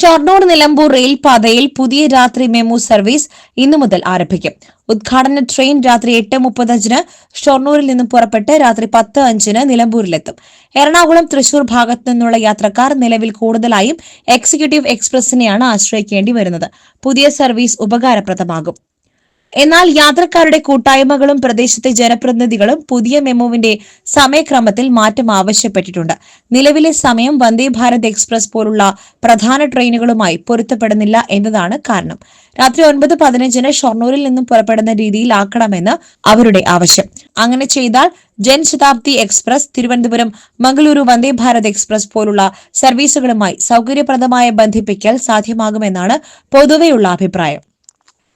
ഷൊർണൂർ നിലമ്പൂർ റെയിൽപാതയിൽ പുതിയ രാത്രി MEMU service ഇന്നു മുതൽ ആരംഭിക്കും. ഉദ്ഘാടന ട്രെയിൻ രാത്രി എട്ട് മുപ്പത്തഞ്ചിന് ഷൊർണൂരിൽ നിന്നും പുറപ്പെട്ട് രാത്രി പത്ത് അഞ്ചിന് നിലമ്പൂരിലെത്തും. എറണാകുളം തൃശൂർ ഭാഗത്തു നിന്നുള്ള യാത്രക്കാർ നിലവിൽ കൂടുതലായും എക്സിക്യൂട്ടീവ് എക്സ്പ്രസിനെയാണ് ആശ്രയിക്കേണ്ടി വരുന്നത്. പുതിയ സർവീസ് ഉപകാരപ്രദമാകും. എന്നാൽ യാത്രക്കാരുടെ കൂട്ടായ്മകളും പ്രദേശത്തെ ജനപ്രതിനിധികളും പുതിയ മെമോവിന്റെ സമയക്രമത്തിൽ മാറ്റം ആവശ്യപ്പെട്ടിട്ടുണ്ട്. നിലവിലെ സമയം വന്ദേ ഭാരത് എക്സ്പ്രസ് പോലുള്ള പ്രധാന ട്രെയിനുകളുമായി പൊരുത്തപ്പെടുന്നില്ല എന്നതാണ് കാരണം. രാത്രി ഒൻപത് പതിനഞ്ചിന് ഷൊർണൂരിൽ നിന്നും പുറപ്പെടുന്ന രീതിയിലാക്കണമെന്ന് അവരുടെ ആവശ്യം. അങ്ങനെ ചെയ്താൽ ജൻശതാബ്ദി എക്സ്പ്രസ് തിരുവനന്തപുരം മംഗളൂരു വന്ദേ ഭാരത് എക്സ്പ്രസ് പോലുള്ള സർവീസുകളുമായി സൗകര്യപ്രദമായ ബന്ധിപ്പിക്കൽ സാധ്യമാകുമെന്നാണ് പൊതുവെയുള്ള അഭിപ്രായം.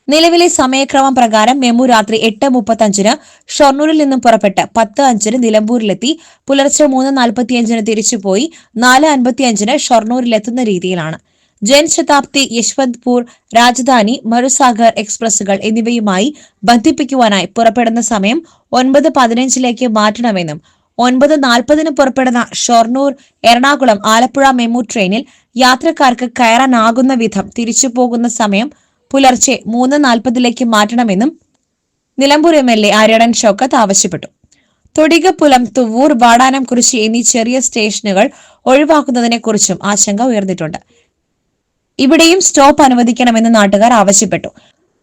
നിലവിലെ സമയക്രമം പ്രകാരം മെമു രാത്രി എട്ട് മുപ്പത്തഞ്ചിന് ഷൊർണൂരിൽ നിന്നും പുറപ്പെട്ട് പത്ത് അഞ്ചിന് നിലമ്പൂരിലെത്തി. പുലർച്ചെ മൂന്ന് നാൽപ്പത്തിയഞ്ചിന് തിരിച്ചുപോയി. നാല് അൻപത്തിയഞ്ചിന് ഷൊർണൂരിലെത്തുന്ന രീതിയിലാണ്. ജൻശതാബ്ദി യശ്വന്ത്പൂർ രാജധാനി മരുസാഗർ എക്സ്പ്രസുകൾ എന്നിവയുമായി ബന്ധിപ്പിക്കുവാനായി പുറപ്പെടുന്ന സമയം ഒൻപത് പതിനഞ്ചിലേക്ക് മാറ്റണമെന്നും ഒൻപത് നാൽപ്പതിന് പുറപ്പെടുന്ന ഷൊർണൂർ എറണാകുളം ആലപ്പുഴ മെമു ട്രെയിനിൽ യാത്രക്കാർക്ക് കയറാനാകുന്ന വിധം തിരിച്ചു പോകുന്ന സമയം പുലർച്ചെ മൂന്ന് നാൽപ്പതിലേക്ക് മാറ്റണമെന്നും Nilambur M L A Aryadan Shoukath ആവശ്യപ്പെട്ടു. തൊടികപ്പുലം തുവ്വൂർ വാടാനംകുറിശി എന്നീ ചെറിയ സ്റ്റേഷനുകൾ ഒഴിവാക്കുന്നതിനെക്കുറിച്ചും ആശങ്ക ഉയർന്നിട്ടുണ്ട്. ഇവിടെയും സ്റ്റോപ്പ് അനുവദിക്കണമെന്ന് നാട്ടുകാർ ആവശ്യപ്പെട്ടു.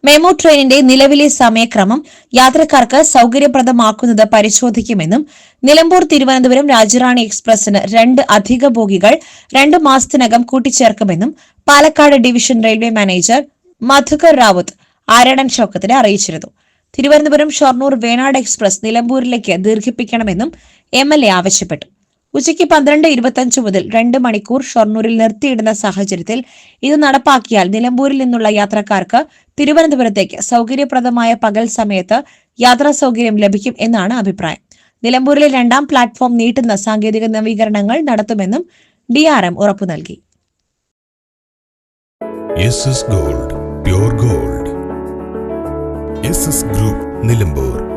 മെമു ട്രെയിനിന്റെ നിലവിലെ സമയക്രമം യാത്രക്കാർക്ക് സൗകര്യപ്രദമാക്കുന്നത് പരിശോധിക്കുമെന്നും നിലമ്പൂർ തിരുവനന്തപുരം രാജറാണി എക്സ്പ്രസിന് രണ്ട് അധിക ബോഗികൾ രണ്ട് മാസത്തിനകം കൂട്ടിച്ചേർക്കുമെന്നും Palakkad division railway manager Madhukar Rauth Aryadan ഷൌക്കത്തിനെ അറിയിച്ചിരുന്നു. തിരുവനന്തപുരം ഷൊർണൂർ വേണാട് എക്സ്പ്രസ് നിലമ്പൂരിലേക്ക് ദീർഘിപ്പിക്കണമെന്നും എം എൽ എ ആവശ്യപ്പെട്ടു. ഉച്ചയ്ക്ക് പന്ത്രണ്ട് ഇരുപത്തഞ്ച് മുതൽ രണ്ട് മണിക്കൂർ ഷൊർണൂരിൽ നിർത്തിയിടുന്ന സാഹചര്യത്തിൽ ഇത് നടപ്പാക്കിയാൽ നിലമ്പൂരിൽ നിന്നുള്ള യാത്രക്കാർക്ക് തിരുവനന്തപുരത്തേക്ക് സൗകര്യപ്രദമായ പകൽ സമയത്ത് യാത്രാ സൗകര്യം ലഭിക്കും എന്നാണ് അഭിപ്രായം. നിലമ്പൂരിലെ രണ്ടാം പ്ലാറ്റ്ഫോം നീട്ടുന്ന സാങ്കേതിക നവീകരണങ്ങൾ നടത്തുമെന്നും ഡി ആർ എം ഉറപ്പു നൽകി gold pure gold. S S group Nilambur.